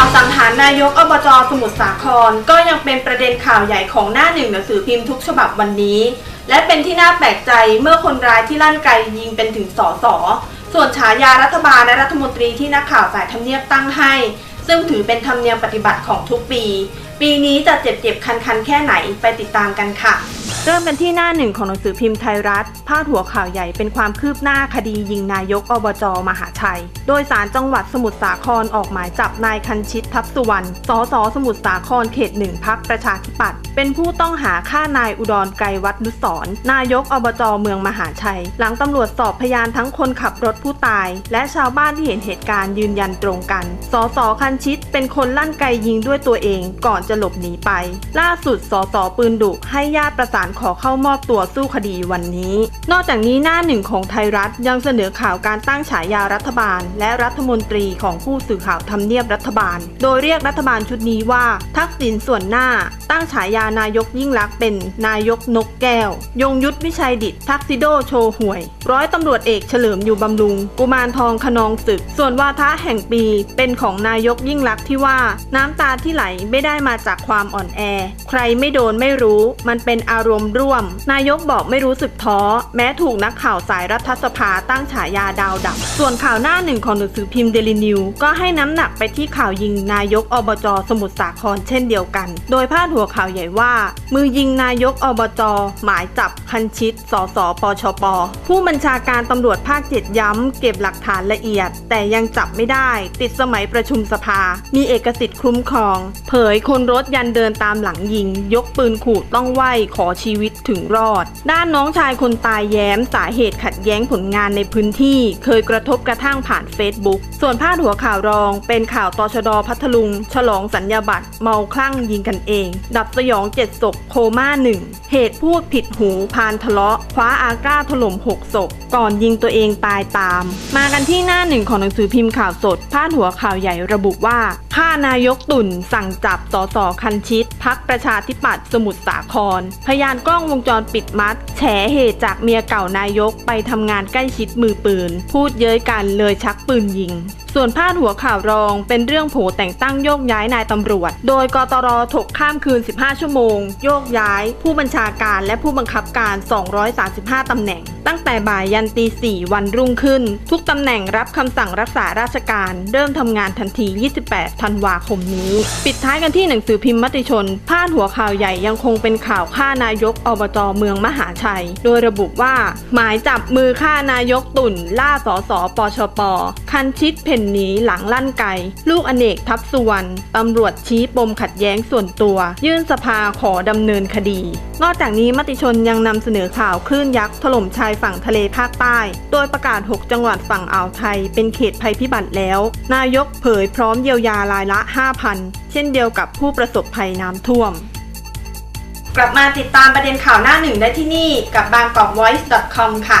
าวสังหารนายกอบจสมุทรสาคร ก็ยังเป็นประเด็นข่าวใหญ่ของหน้าหนึ่งหนังสือพิมพ์ทุกฉบับวันนี้ และเป็นที่น่าแปลกใจเมื่อคนร้ายที่ลั่นไกยิงเป็นถึงสอสอส่วนฉายารัฐบาลและรัฐมนตรีที่นักข่าวสายทำเนียบตั้งให้ ซึ่งถือเป็นธรรมเนียมปฏิบัติของทุกปี ปีนี้จะเจ็บๆคันๆแค่ไหนไปติดตามกันค่ะ เริ่มกันที่หน้าหนึ่งของหนังสือพิมพ์ไทยรัฐ พาดหัวข่าวใหญ่เป็นความคืบหน้าคดียิงนายกอบจมหาชัย โดยสารจังหวัดสมุทรสาครออกหมายจับนายคันชิตทัพสุวรรณ สสสมุทรสาครเขตหนึ่งพักประชาธิปัตย์ เป็นผู้ต้องหาฆ่านายอุดรไกรวัฒนุสรนายกอบจเมืองมหาชัย หลังตำรวจสอบพยานทั้งคนขับรถผู้ตาย และชาวบ้านที่เห็นเหตุการณ์ยืนยันตรงกัน สสคันชิตเป็นคนลั่นไกยิงด้วยตัวเองก่อนจะหลบหนีไป ล่าสุดสสปืนดุให้ญาติประสานขอเข้ามอบตัวสู้คดีวันนี้ นอกจากนี้หน้าหนึ่งของไทยรัฐยังเสนอข่าวการตั้งฉายารัฐบาล และรัฐมนตรีของผู้สื่อข่าวทำเนียบรัฐบาล โดยเรียกรัฐบาลชุดนี้ว่า ทักษิณส่วนหน้า ตั้งฉายานายกยิ่งลักษณ์เป็นนายกนกแก้ว ยงยุทธวิชัยดิตทักซิโดโชห่วย ร้อยตำรวจเอกเฉลิมอยู่บำรุง กุมารทองขนองศึก ส่วนวาทะแห่งปี เป็นของนายกยิ่งลักษณ์ที่ว่า น้ำตาที่ไหลไม่ได้มาจากความอ่อนแอ ใครไม่โดนไม่รู้ มันเป็นอารมณ์ร่วม นายกบอกไม่รู้สึกท้อ แม้ถูกนักข่าวสายรัฐสภาตั้งฉายาดาวดับ ส่วนข่าวหน้าหนึ่งของหนังสือพิมพ์เดลินิวก็ให้น้ำหนักไปที่ข่าวยิงนายกอบจสมุทรสาครเช่นเดียวกัน โดยพาดหัวข่าวใหญ่ว่า มือยิงนายกอบจหมายจับคันชิต สสปชป ผู้บัญชาการตำรวจภาคเจ็ดย้ำ เก็บหลักฐานละเอียด แต่ยังจับไม่ได้ ติดสมัยประชุมสภา มีเอกสิทธิ์คุ้มครอง เผยคนรถยันเดินตามหลังยิง ยกปืนขู่ต้องไหวขอชีวิตถึงรอด ด้านน้องชายคนตายแย้มสาเหตุขัดแย้งผลงานในพื้นที่ เคยกระทบกระทั่งผ่านเฟซบุ๊กส่วนพาดหัวข่าวรอง เป็นข่าวตชดพัทลุง ฉลองสัญญาบัตรเมาคลั่งยิงกันเอง ดับสยองเจ็ดศพโคม่าหนึ่งเหตุพูดผิดหูพานทะเลาะ คว้าอาก้าถล่มหกศพก่อนยิงตัวเองตายตาม มากันที่หน้าหนึ่งของหนังสือพิมพ์ข่าวสด พาดหัวข่าวใหญ่ระบุว่าฆ่านายกตุ่นสั่งจับสสคันชิต พักประชาธิปัตย์สมุทรสาคร พยานกล้องวงจรปิดมัด แฉเหตุจากเมียเก่านายกไปทำงานใกล้ชิดมือปืน พูดเย้ยกันเลยชักปืนยิงส่วนพาดหัวข่าวรองเป็นเรื่องโผแต่งตั้งโยกย้ายนายตำรวจ โดยกตรถกข้ามคืน 15 ชั่วโมง โยกย้าย ผู้บัญชาการและผู้บังคับการ 235 ตำแหน่ง ตั้งแต่บ่ายยันตี4วันรุ่งขึ้น ทุกตำแหน่งรับคำสั่งรักษาราชการ เริ่มทำงานทันที 28 ธันวาคมนี้ ปิดท้ายกันที่หนังสือพิมพ์มติชน พาดหัวข่าวใหญ่ยังคงเป็นข่าวฆ่านายกอบจเมืองมหาชัย โดยระบุว่า หมายจับมือฆ่านายกตุ่น ล่าสอสอปชปคันชิดเพนหนีหลังลั่นไก ลูกอเนกทัพสุวรรณตำรวจชี้ปมขัดแย้งส่วนตัว ยื่นสภาขอดำเนินคดี นอกจากนี้มติชนยังนำเสนอข่าวคลื่นยักษ์ถล่มชายฝั่งทะเลภาคใต้ โดยประกาศ 6 จังหวัดฝั่งอ่าวไทย เป็นเขตภัยพิบัติแล้ว นายกเผยพร้อมเยียวยารายละ 5,000 เช่นเดียวกับผู้ประสบภัยน้ำท่วมกลับมาติดตามประเด็นข่าวหน้าหนึ่งได้ที่นี่กับบางกอก voice com ค่ะ